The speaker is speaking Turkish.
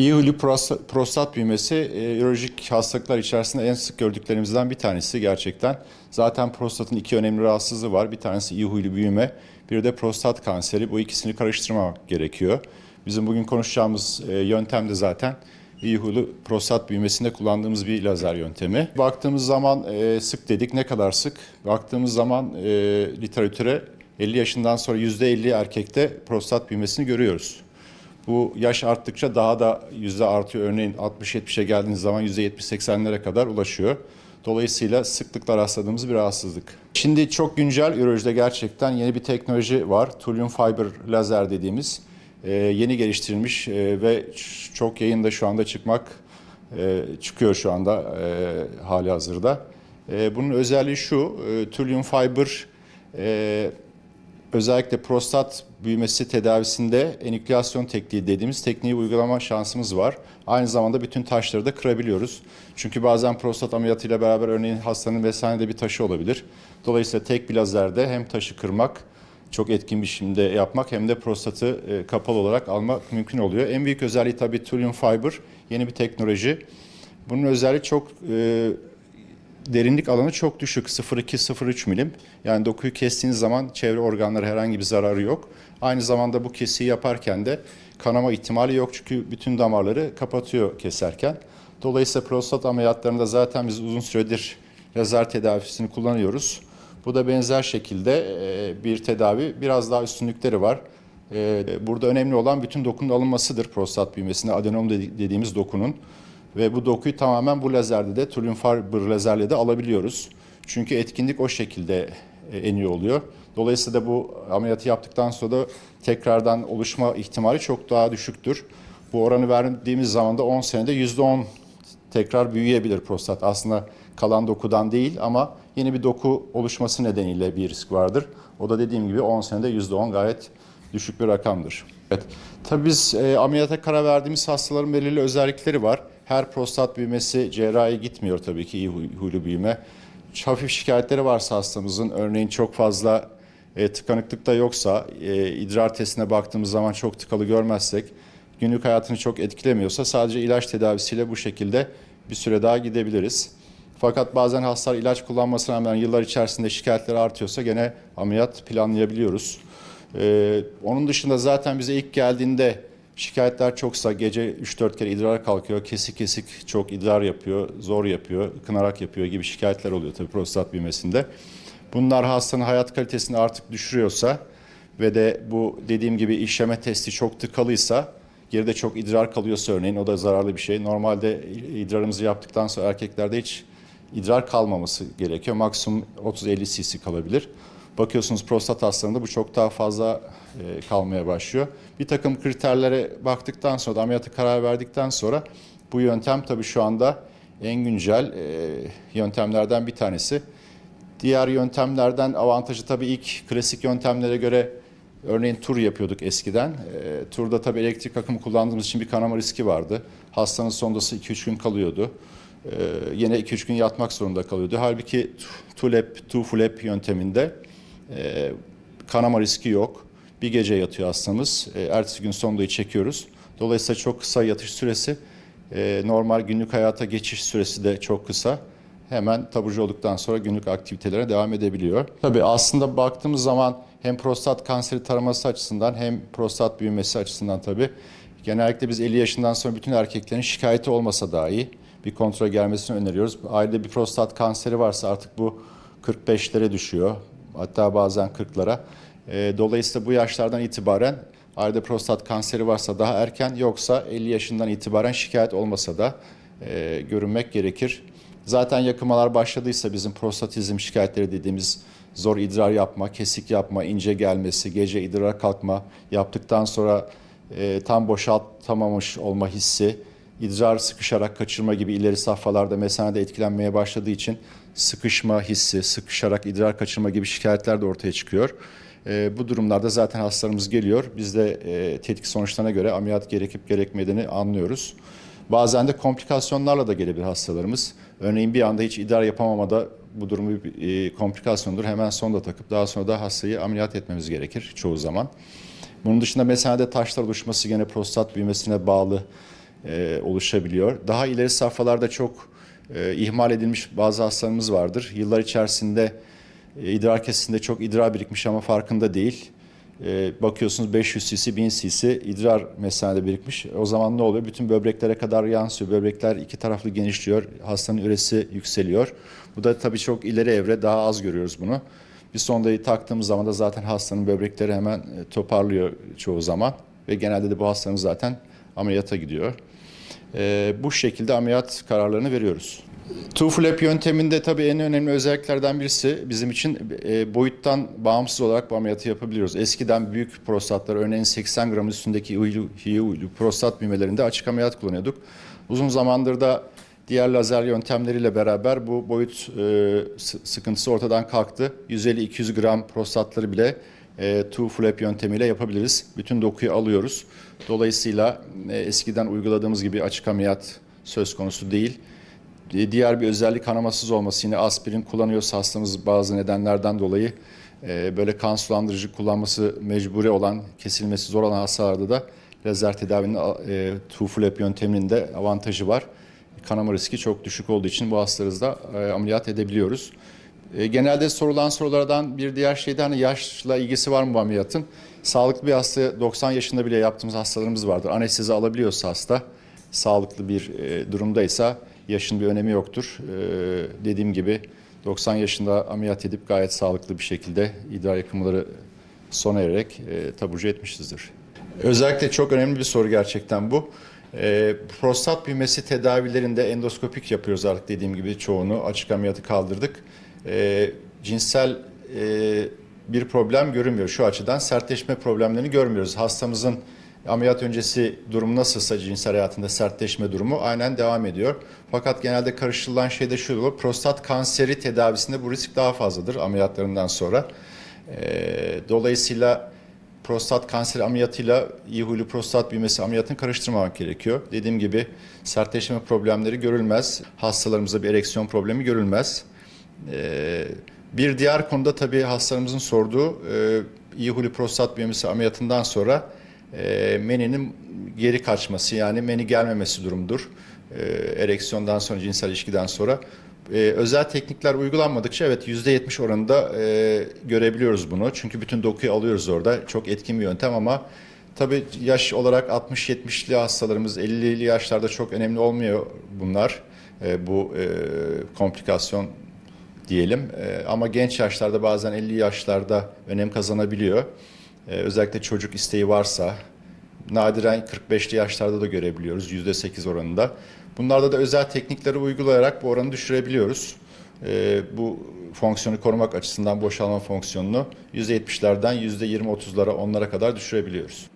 İyi prostat, prostat büyümesi e, ürolojik hastalıklar içerisinde en sık gördüklerimizden bir tanesi gerçekten. Zaten prostatın iki önemli rahatsızlığı var. Bir tanesi iyi büyüme, bir de prostat kanseri. Bu ikisini karıştırmamak gerekiyor. Bizim bugün konuşacağımız e, yöntem de zaten iyi prostat büyümesinde kullandığımız bir lazer yöntemi. Baktığımız zaman e, sık dedik ne kadar sık? Baktığımız zaman e, literatüre 50 yaşından sonra %50 erkekte prostat büyümesini görüyoruz. Bu yaş arttıkça daha da yüzde artıyor. Örneğin 60-70'e geldiğiniz zaman yüzde 70-80'lere kadar ulaşıyor. Dolayısıyla sıklıkla rastladığımız bir rahatsızlık. Şimdi çok güncel ürolojide gerçekten yeni bir teknoloji var. Thulium fiber lazer dediğimiz e, yeni geliştirilmiş e, ve çok yayında şu anda çıkmak e, çıkıyor şu anda e, hali hazırda. E, bunun özelliği şu, e, Thulium fiber e, özellikle prostat büyümesi tedavisinde enükleasyon tekniği dediğimiz tekniği uygulama şansımız var. Aynı zamanda bütün taşları da kırabiliyoruz. Çünkü bazen prostat ameliyatıyla beraber örneğin hastanın vesairede bir taşı olabilir. Dolayısıyla tek bir lazerde hem taşı kırmak, çok etkin bir biçimde yapmak hem de prostatı e, kapalı olarak almak mümkün oluyor. En büyük özelliği tabii Thulium Fiber, yeni bir teknoloji. Bunun özelliği çok e, derinlik alanı çok düşük 0,2-0,3 milim. Yani dokuyu kestiğiniz zaman çevre organlara herhangi bir zararı yok. Aynı zamanda bu kesiyi yaparken de kanama ihtimali yok çünkü bütün damarları kapatıyor keserken. Dolayısıyla prostat ameliyatlarında zaten biz uzun süredir lazer tedavisini kullanıyoruz. Bu da benzer şekilde bir tedavi. Biraz daha üstünlükleri var. Burada önemli olan bütün dokunun alınmasıdır prostat büyümesinde adenom dedi- dediğimiz dokunun. Ve bu dokuyu tamamen bu lazerde de Thulium fiber lazerle de alabiliyoruz. Çünkü etkinlik o şekilde e, en iyi oluyor. Dolayısıyla da bu ameliyatı yaptıktan sonra da tekrardan oluşma ihtimali çok daha düşüktür. Bu oranı verdiğimiz zaman da 10 senede %10 tekrar büyüyebilir prostat. Aslında kalan dokudan değil ama yeni bir doku oluşması nedeniyle bir risk vardır. O da dediğim gibi 10 senede %10 gayet düşük bir rakamdır. Evet. Tabii biz e, ameliyata karar verdiğimiz hastaların belirli özellikleri var. Her prostat büyümesi cerrahi gitmiyor tabii ki iyi huy- huylu büyüme. Hafif şikayetleri varsa hastamızın örneğin çok fazla e, tıkanıklık da yoksa e, idrar testine baktığımız zaman çok tıkalı görmezsek günlük hayatını çok etkilemiyorsa sadece ilaç tedavisiyle bu şekilde bir süre daha gidebiliriz. Fakat bazen hastalar ilaç kullanmasına rağmen yıllar içerisinde şikayetleri artıyorsa gene ameliyat planlayabiliyoruz. Ee, onun dışında zaten bize ilk geldiğinde şikayetler çoksa gece 3-4 kere idrar kalkıyor, kesik kesik çok idrar yapıyor, zor yapıyor, kınarak yapıyor gibi şikayetler oluyor tabii prostat büyümesinde. Bunlar hastanın hayat kalitesini artık düşürüyorsa ve de bu dediğim gibi işleme testi çok tıkalıysa geride çok idrar kalıyorsa örneğin o da zararlı bir şey. Normalde idrarımızı yaptıktan sonra erkeklerde hiç idrar kalmaması gerekiyor. Maksimum 30-50 cc kalabilir. Bakıyorsunuz prostat hastalarında bu çok daha fazla e, kalmaya başlıyor. Bir takım kriterlere baktıktan sonra da ameliyata karar verdikten sonra bu yöntem tabii şu anda en güncel e, yöntemlerden bir tanesi. Diğer yöntemlerden avantajı tabii ilk klasik yöntemlere göre örneğin tur yapıyorduk eskiden. E, turda tabii elektrik akımı kullandığımız için bir kanama riski vardı. Hastanın sondası 2-3 gün kalıyordu. E, yine 2-3 gün yatmak zorunda kalıyordu. Halbuki TULEP, TUFLEP yönteminde e, kanama riski yok. Bir gece yatıyor hastamız. E, ertesi gün sondayı çekiyoruz. Dolayısıyla çok kısa yatış süresi. E, normal günlük hayata geçiş süresi de çok kısa hemen taburcu olduktan sonra günlük aktivitelere devam edebiliyor. Tabii aslında baktığımız zaman hem prostat kanseri taraması açısından hem prostat büyümesi açısından tabii genellikle biz 50 yaşından sonra bütün erkeklerin şikayeti olmasa dahi bir kontrol gelmesini öneriyoruz. Ailede bir prostat kanseri varsa artık bu 45'lere düşüyor. Hatta bazen 40'lara. Ee, Dolayısıyla bu yaşlardan itibaren ailede prostat kanseri varsa daha erken yoksa 50 yaşından itibaren şikayet olmasa da e, görünmek gerekir. Zaten yakımalar başladıysa bizim prostatizm şikayetleri dediğimiz zor idrar yapma, kesik yapma, ince gelmesi, gece idrar kalkma, yaptıktan sonra e, tam boşaltamamış olma hissi, idrar sıkışarak kaçırma gibi ileri safhalarda mesanede etkilenmeye başladığı için sıkışma hissi, sıkışarak idrar kaçırma gibi şikayetler de ortaya çıkıyor. E, bu durumlarda zaten hastalarımız geliyor. Biz de e, tetkik sonuçlarına göre ameliyat gerekip gerekmediğini anlıyoruz. Bazen de komplikasyonlarla da gelebilir hastalarımız. Örneğin bir anda hiç idrar yapamamada bu durum bir e, komplikasyondur. Hemen sonda takıp daha sonra da hastayı ameliyat etmemiz gerekir çoğu zaman. Bunun dışında mesanede taşlar oluşması gene prostat büyümesine bağlı e, oluşabiliyor. Daha ileri safhalarda çok e, ihmal edilmiş bazı hastalarımız vardır. Yıllar içerisinde e, idrar kesesinde çok idrar birikmiş ama farkında değil. E, bakıyorsunuz 500 cc, 1000 cc idrar mesanede birikmiş. O zaman ne oluyor? Bütün böbreklere kadar yansıyor. Böbrekler iki taraflı genişliyor. Hastanın üresi yükseliyor. Bu da tabii çok ileri evre daha az görüyoruz bunu. Bir sondayı taktığımız zaman da zaten hastanın böbrekleri hemen e, toparlıyor çoğu zaman. Ve genelde de bu hastanın zaten ameliyata gidiyor. E, bu şekilde ameliyat kararlarını veriyoruz. Two-flap yönteminde tabii en önemli özelliklerden birisi bizim için e, boyuttan bağımsız olarak bu ameliyatı yapabiliyoruz. Eskiden büyük prostatlar örneğin 80 gram üstündeki uylu, prostat büyümelerinde açık ameliyat kullanıyorduk. Uzun zamandır da diğer lazer yöntemleriyle beraber bu boyut e, sı- sıkıntısı ortadan kalktı. 150-200 gram prostatları bile e, two-flap yöntemiyle yapabiliriz. Bütün dokuyu alıyoruz. Dolayısıyla e, eskiden uyguladığımız gibi açık ameliyat söz konusu değil. E, Diğer bir özellik kanamasız olması. Yine aspirin kullanıyorsa hastamız bazı nedenlerden dolayı e, böyle kan sulandırıcı kullanması mecburi olan, kesilmesi zor olan hastalarda da lazer tedavinin e, two-flap yönteminin de avantajı var. Kanama riski çok düşük olduğu için bu hastalarımızda e, ameliyat edebiliyoruz. E, genelde sorulan sorulardan bir diğer şey de hani yaşla ilgisi var mı bu ameliyatın? Sağlıklı bir hasta 90 yaşında bile yaptığımız hastalarımız vardır. Anestezi alabiliyorsa hasta sağlıklı bir e, durumdaysa yaşın bir önemi yoktur. E, dediğim gibi 90 yaşında ameliyat edip gayet sağlıklı bir şekilde idrar yakımları sona ererek e, taburcu etmişizdir. Özellikle çok önemli bir soru gerçekten bu. E, prostat büyümesi tedavilerinde endoskopik yapıyoruz artık dediğim gibi çoğunu. Açık ameliyatı kaldırdık. E, cinsel e, bir problem görünmüyor şu açıdan. Sertleşme problemlerini görmüyoruz. Hastamızın ameliyat öncesi durumu nasılsa cinsel hayatında sertleşme durumu aynen devam ediyor. Fakat genelde karıştırılan şey de şu olur. Prostat kanseri tedavisinde bu risk daha fazladır ameliyatlarından sonra. E, dolayısıyla prostat kanseri ameliyatıyla iyi huylu prostat büyümesi ameliyatını karıştırmamak gerekiyor. Dediğim gibi sertleşme problemleri görülmez. Hastalarımızda bir ereksiyon problemi görülmez. Ee, bir diğer konuda tabii hastalarımızın sorduğu e, iyi huylu prostat büyümesi ameliyatından sonra e, meninin geri kaçması yani meni gelmemesi durumdur. E, ereksiyondan sonra cinsel ilişkiden sonra. Ee, özel teknikler uygulanmadıkça evet %70 oranında e, görebiliyoruz bunu. Çünkü bütün dokuyu alıyoruz orada. Çok etkin bir yöntem ama tabii yaş olarak 60-70'li hastalarımız 50'li yaşlarda çok önemli olmuyor bunlar. E, bu e, komplikasyon diyelim. E, ama genç yaşlarda bazen 50 yaşlarda önem kazanabiliyor. E, özellikle çocuk isteği varsa nadiren 45'li yaşlarda da görebiliyoruz %8 oranında. Bunlarda da özel teknikleri uygulayarak bu oranı düşürebiliyoruz. Ee, bu fonksiyonu korumak açısından boşalma fonksiyonunu %70'lerden %20-30'lara 10'lara kadar düşürebiliyoruz.